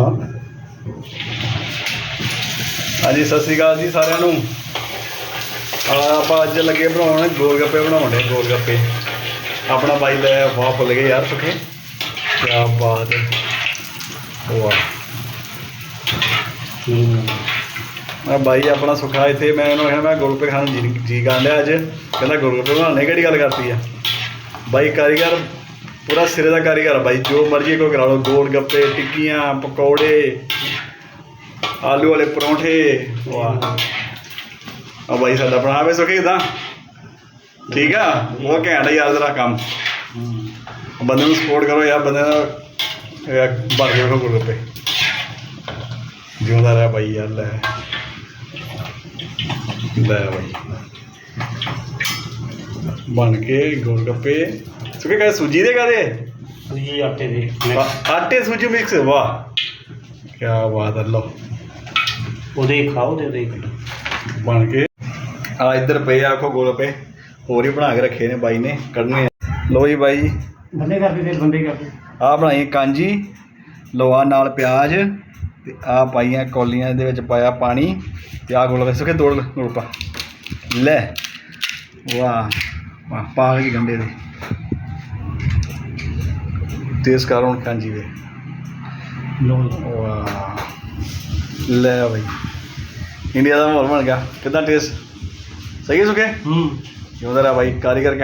ਹਾਂ ਹਾਂਜੀ, ਸਤਿ ਸ਼੍ਰੀ ਅਕਾਲ ਜੀ ਸਾਰਿਆਂ ਨੂੰ। ਆ ਆਪਾਂ ਅੱਜ ਲੱਗੇ ਬਣਾਉਣ ਗੋਲ ਗੱਪੇ ਬਣਾਉਂਦੇ ਗੋਲ ਗੱਪੇ ਆਪਣਾ ਬਾਈ ਲੈ ਵਾਹ ਫੁੱਲ ਗਏ ਯਾਰ ਸੁਖੇ। ਕੀ ਬਾਤ ਹੈ। ਵਾਹ। ਮੈਂ ਬਾਈ ਆਪਣਾ ਸੁਖਾ ਇੱਥੇ, ਮੈਂ ਉਹਨੂੰ ਕਿਹਾ ਮੈਂ ਗੋਲਗੱਪੇ ਖਾਣ ਜੀ ਜੀ ਕਰਨ ਲਿਆ ਅੱਜ। ਕਹਿੰਦਾ ਗੋਲਗੱਪੇ ਬਣਾਉਣੇ, ਕਿਹੜੀ ਗੱਲ ਕਰਤੀ ਆ? ਬਾਈ ਕਾਰੀਗਰ ਪੂਰਾ ਸਿਰੇ ਦਾ ਕਾਰੀਗਰ ਆ ਬਾਈ, ਜੋ ਮਰਜ਼ੀ ਕੋ ਕਰਾ ਲਓ, ਗੋਲ ਗੱਪੇ, ਟਿੱਕੀਆਂ, ਪਕੌੜੇ, ਆਲੂ ਵਾਲੇ ਪਰੌਂਠੇ। ਵਾਹ। ਆ ਬਾਈ ਸਾਡਾ ਬਣਾਵੇ ਸੁਖੀ ਦਾ ਠੀਕ ਆ? ਉਹ ਘੈਂਟ ਯਾਰ ਤੇਰਾ ਕੰਮ। ਬੰਦੇ ਨੂੰ ਸਪੋਰਟ ਕਰੋ ਯਾਰ, ਬੰਦੇ ਦਾ, ਇਹ ਬਣ ਗਿਆ ਗੋਲ ਗੱਪੇ। ਜਿਉਂਦਾ ਰਹਿ ਬਾਈ ਯਾਰ, ਲੈ। ਲੈ ਬਾਈ। ਬਣ ਕੇ ਗੋਲ ਗੱਪੇ। ਸੁਖੇ ਕਾ ਸੂਜੀ ਦੇ ਕਾਦੇ ਸੂਜੀ ਆਟੇ ਦੇ ਆਟੇ ਸੂਜੀ ਮਿਕਸ ਵਾਹ। ਕੀ ਬਾਤ ਹੈ ਲਓ। ਉਹਦੇ ਖਾਓ ਤੇ ਉਹਦੇ ਕੱਢੋ। ਬਣ ਕੇ ਆ ਇੱਧਰ ਪਏ ਆ ਆਖੋ ਗੋਲ ਗੱਪੇ ਹੋਰ ਹੀ ਬਣਾ ਕੇ ਰੱਖੇ ਨੇ ਬਾਈ ਨੇ ਕੱਢਨੇ ਆ। ਲਓ ਜੀ ਬਾਈ ਬੰਦੇ ਕਰਦੇ ਤੇ ਬੰਦੇ ਕਰਦੇ। ਆ ਬਣਾਈ ਕਾਂਜੀ ਲੋਆ ਨਾਲ ਪਿਆਜ਼ ਤੇ ਆ ਪਾਈਆਂ ਕੌਲੀਆਂ ਦੇ ਵਿੱਚ ਪਾਇਆ ਪਾਣੀ ਤੇ ਆ ਗੋਲ ਸੁਖੇ ਤੋੜ ਗੋਲਪਾ ਲੈ। ਵਾਹ ਵਾਹ ਪਾ ਗੰਡੇ ਦੇ। ਕਰ ਹੁਣ ਕਾਂਜੀ ਦੇ ਲੋ ਬਈ। ਇੰਡੀਆ ਦਾ ਮਾਹੌਲ ਬਣ ਗਿਆ। ਕਿਦਾਂ ਟੇਸਟ ਸਹੀ ਸੁਖੇ? ਹੂੰ। ਕਿਉਂ ਦਾ ਬਾਈ ਕਾਰੀਗਰ